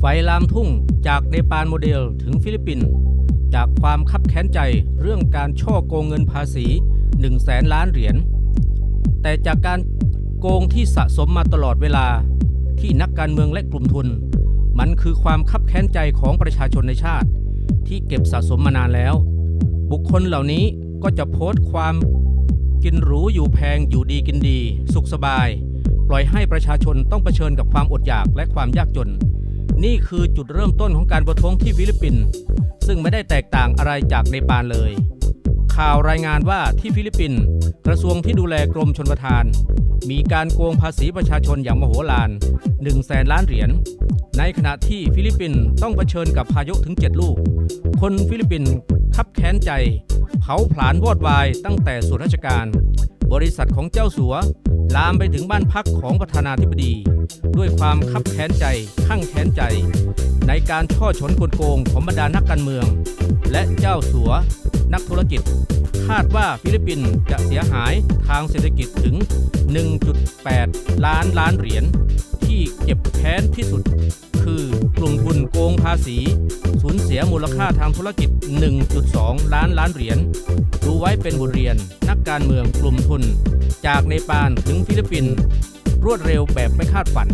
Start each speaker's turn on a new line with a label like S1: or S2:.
S1: ไฟลามทุ่งจากเนปาลโมเดลถึงฟิลิปปินส์จากความคับแค้นใจเรื่องการช่อโกงเงินภาษี1 0 0แสนล้านเหรียญ แต่จากการโกงที่สะสมมาตลอดเวลาที่นักการเมืองและกลุ่มทุน มันคือความคับแค้นใจของประชาชนในชาติ ที่เก็บสะสมมานานแล้ว บุคคลเหล่านี้ก็จะโพสต์ความกินหรูอยู่แพงอยู่ดีกินดี สุขสบาย ปล่อยให้ประชาชนต้องเผชิญกับความอดอยากและความยากจน นี่คือจุดเริ่มต้นของการประท้วงที่ฟิลิปปินส์ซึ่งไม่ได้แตกต่างอะไรจากเนปาลเลย ข่าวรายงานว่าที่ฟิลิปปินส์กระทรวงที่ดูแลกรมชนประทาน มีการโกงภาษีประชาชนอย่างมโหฬาร1แสนล้านเหรียญในขณะที่ฟิลิปปินส์ต้องเผชิญกับพายุถึง 7 ลูก คนฟิลิปปินส์คับแค้นใจ เผาผลาญวอดวายตั้งแต่ส่วนราชการ บริษัทของเจ้าสัว ลามไปถึงบ้านพักของประธานาธิบดี ด้วยความคับแค้นใจข้างแค้นใจ ในการช่อฉนกลโกงของบรรดานักการเมือง และเจ้าสัว นักธุรกิจ คาดว่าฟิลิปปินส์จะเสียหายทางเศรษฐกิจถึง 1.8 ล้านล้านเหรียญที่เก็บแค้นที่สุด คือกลุ่มทุนโกงภาษี สูญเสียมูลค่าทางธุรกิจ 1.2 ล้านล้านเหรียญดูไว้เป็นบทเรียนนักการเมืองกลุ่มทุน จากเนปาลถึงฟิลิปปินส์รวดเร็วแบบไม่คาดฝัน